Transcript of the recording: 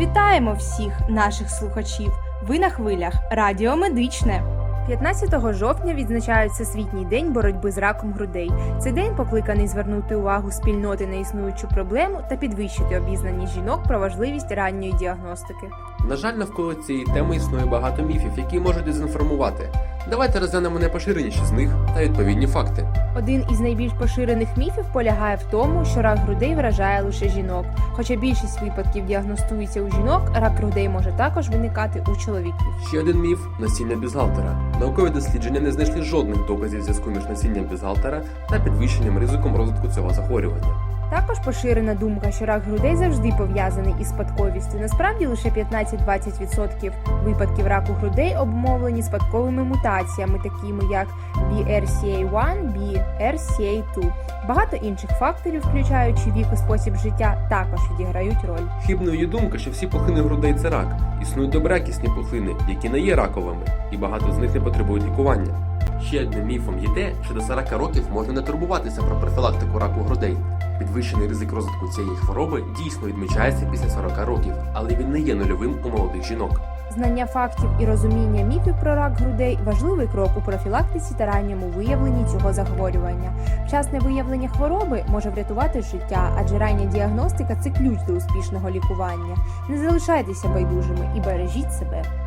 Вітаємо всіх наших слухачів! Ви на хвилях Радіо Медичне. 15 жовтня відзначають Всесвітній день боротьби з раком грудей. Цей день покликаний звернути увагу спільноти на існуючу проблему та підвищити обізнаність жінок про важливість ранньої діагностики. На жаль, навколо цієї теми існує багато міфів, які можуть дезінформувати. Давайте розглянемо найпоширеніші з них та відповідні факти. Один із найбільш поширених міфів полягає в тому, що рак грудей вражає лише жінок. Хоча більшість випадків діагностується у жінок, рак грудей може також виникати у чоловіків. Ще один міф насіння бюстгальтера. Наукові дослідження не знайшли жодних доказів зв'язку між насінням бюстгальтера та підвищенням ризиком розвитку цього захворювання. Також поширена думка, що рак грудей завжди пов'язаний із спадковістю. Насправді лише 15-20% випадків раку грудей обумовлені спадковими мутаціями, такими як BRCA1, BRCA2. Багато інших факторів, включаючи вік і спосіб життя, також відіграють роль. Хибною є думка, що всі пухлини грудей це рак. Існують добрякісні пухлини, які не є раковими, і багато з них не потребують лікування. Ще одним міфом є те, що до 40 років можна не турбуватися про профілактику раку грудей. Підвищений ризик розвитку цієї хвороби дійсно відмічається після 40 років, але він не є нульовим у молодих жінок. Знання фактів і розуміння міфів про рак грудей важливий крок у профілактиці та ранньому виявленні цього захворювання. Вчасне виявлення хвороби може врятувати життя, адже рання діагностика це ключ до успішного лікування. Не залишайтеся байдужими і бережіть себе.